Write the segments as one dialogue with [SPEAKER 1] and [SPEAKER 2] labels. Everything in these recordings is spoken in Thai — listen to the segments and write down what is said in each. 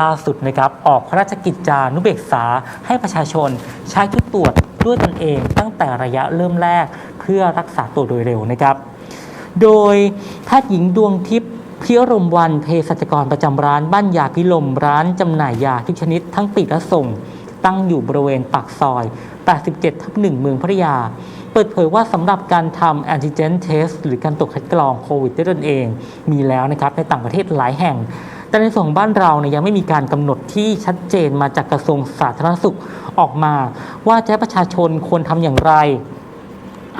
[SPEAKER 1] ล่าสุดนะครับออกพระราชกิจจานุเบกษาให้ประชาชนใช้ชุดตรวจด้วยตนเอง ตั้งแต่ระยะเริ่มแรกเพื่อรักษาตัวโดยเร็วนะครับ โดยแพทย์หญิงดวงทิพย์พิรมวันเภสัชกรประจำร้านบ้านยาพิลมร้านจำหน่ายยาทุกชนิดทั้งปลีกและส่ง ตั้งอยู่บริเวณปากซอย 87 ทับ 1 เมืองพัทยา เปิดเผยว่าสำหรับการทำแอนติเจนเทสหรือการตรวจคัดกรองโควิดด้วยตนเอง มีแล้วนะครับในต่างประเทศหลายแห่ง แต่ในส่วนของบ้านเราเนี่ยยังไม่มีการกำหนดที่ชัดเจนมาจากกระทรวงสาธารณสุขออกมา ว่าจะให้ประชาชนควรทำอย่างไร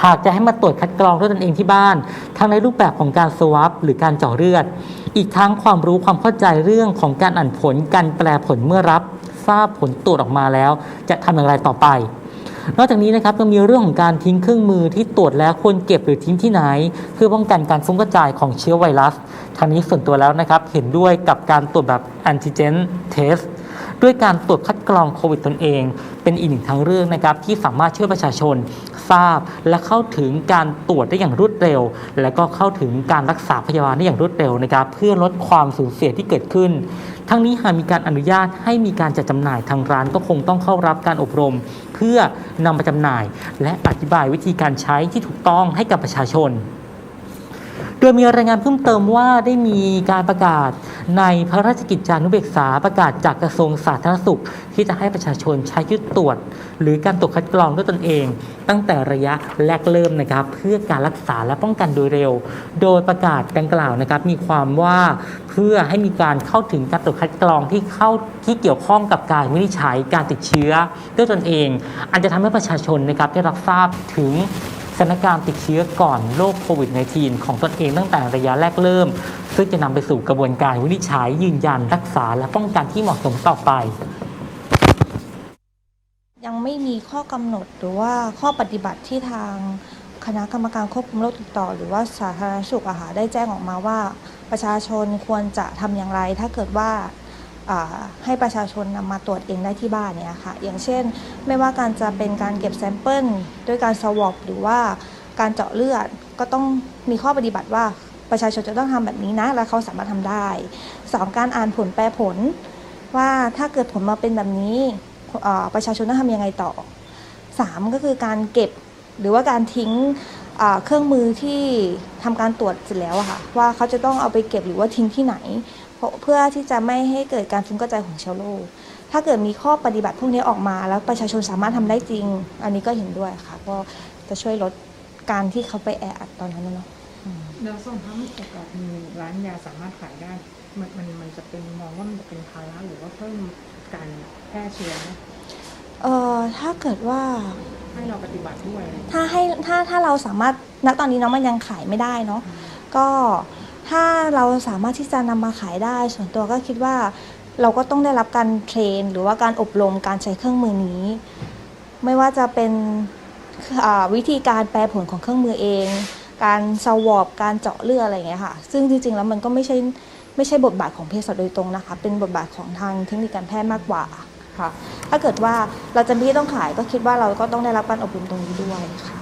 [SPEAKER 1] หากจะให้มาตรวจคัดกรองด้วยตนเองที่บ้าน ทั้งในรูปแบบของการสวอปหรือการเจาะเลือด อีกทั้งความรู้ความเข้าใจเรื่องของการอ่านผลการแปลผลเมื่อรับ ทราบผลตรวจออกมาแล้ว จะทำอย่างไรต่อไป นอกจากนี้นะครับยังมีเรื่องของการทิ้งเครื่องมือที่ตรวจแล้วควรเก็บหรือทิ้งที่ไหน เพื่อป้องกันการฟุ้งกระจายของเชื้อไวรัสทางนี้ส่วนตัวแล้วนะครับเห็นด้วยกับการตรวจแบบแอนติเจนเทส ด้วยการตรวจคัดกรองโควิดตนเอง เป็นอีกหนึ่งทางเรื่องนะครับที่สามารถช่วยประชาชนทราบ และเข้าถึงการตรวจได้อย่างรวดเร็ว และก็เข้าถึงการรักษาพยาบาลได้อย่างรวดเร็วนะครับเพื่อลดความสูญเสียที่เกิดขึ้น ทั้งนี้หากมีการอนุญาตให้มีการจัดจำหน่ายทางร้านก็คงต้องเข้ารับการอบรม เพื่อนำมาจำหน่าย และอธิบายวิธีการใช้ที่ถูกต้องให้กับประชาชน ดยมีรายงานเพิ่มเติมว่าได้มีการประกาศในพระราชกิจจานุเบกษาประกาศจากกระทรวงสาธารณสุข ที่จะให้ประชาชนใช้ยุดตรวจ หรือการตรวจคัดกรองด้วยตนเอง ตั้งแต่ระยะแรกเริ่มนะครับ เพื่อการรักษาและป้องกันโดยเร็ว โดยประกาศดังกล่าวนะครับ มีความว่าเพื่อให้มีการเข้าถึงการตรวจคัดกรองที่เข้าที่เกี่ยวข้องกับการวินิจฉัยการติดเชื้อด้วยตนเองอาจจะทำให้ประชาชนนะครับได้รับทราบถึง ถานการณ์ติดเชื้อก่อนโรคโควิด -19 ของตนเองตั้งแต่ระยะแรกเริ่ม ซึ่งจะนำไปสู่กระบวนการวินิจฉัยยืนยันรักษาและป้องกันที่เหมาะสมต่อไป
[SPEAKER 2] ยังไม่มีข้อกำหนดหรือว่าข้อปฏิบัติที่ทางคณะกรรมการควบคุมโรคติดต่อ หรือว่าสาธารณสุขอาหารได้แจ้งออกมาว่า ประชาชนควรจะทำอย่างไร ถ้าเกิดว่า ให้ประชาชนนำมาตรวจเองได้ที่บ้านเนี่ยค่ะ อย่างเช่น ไม่ว่าการจะเป็นการเก็บแซมเปิลด้วยการสวอปหรือว่าการเจาะเลือดก็ต้องมีข้อปฏิบัติว่าประชาชนจะต้องทำแบบนี้นะ และเขาสามารถทำได้สองการอ่านผลแปลผล ว่าถ้าเกิดผลมาเป็นแบบนี้ประชาชนต้องทำยังไงต่อสามก็คือการเก็บหรือว่าการทิ้งเครื่องมือที่ทำการตรวจเสร็จแล้วอะค่ะว่าเขาจะต้องเอาไปเก็บหรือว่าทิ้งที่ไหน เพราะเพื่อที่จะไม่ให้เกิดการฟุ้งกระจายของเชื้อโรคถ้าเกิดมีข้อปฏิบัติพวกนี้ออกมา แล้วประชาชนสามารถทำได้จริง อันนี้ก็เห็นด้วยค่ะ ก็จะช่วยลดการที่เขาไปแออัดตอนนั้นนะเนาะ
[SPEAKER 3] แล้วส่งถ้าไม่เกิดแบบมีร้านยาสามารถขายได้มันมันมันจะเป็นมองว่ามันจะเป็นภาระหรือว่าเพิ่มการแพร่เชื้อไหม
[SPEAKER 2] เอ่อถ้าเกิดว่า
[SPEAKER 3] ให้เราปฏิบัติด้วยอะไรอย่างเงี้ย
[SPEAKER 2] ถ้าให้ถ้าถ้าเราสามารถณตอนนี้เนาะมันยังขายไม่ได้เนาะก็ ถ้าเราสามารถที่จะนำมาขายได้ ส่วนตัวก็คิดว่าเราก็ต้องได้รับการเทรน หรือว่าการอบรมการใช้เครื่องมือนี้ ไม่ว่าจะเป็นวิธีการแปลผลของเครื่องมือเอง การสวอปการเจาะเลือดอะไรอย่างเงี้ยค่ะ ซึ่งจริงๆแล้วมันก็ไม่ใช่ไม่ใช่บทบาทของเภสัชโดยตรงนะคะ เป็นบทบาทของทางเทคนิคการแพทย์มากกว่าค่ะ ถ้าเกิดว่าเราจะไม่ต้องขายก็คิดว่าเราก็ต้องได้รับการอบรมตรงนี้ด้วยค่ะ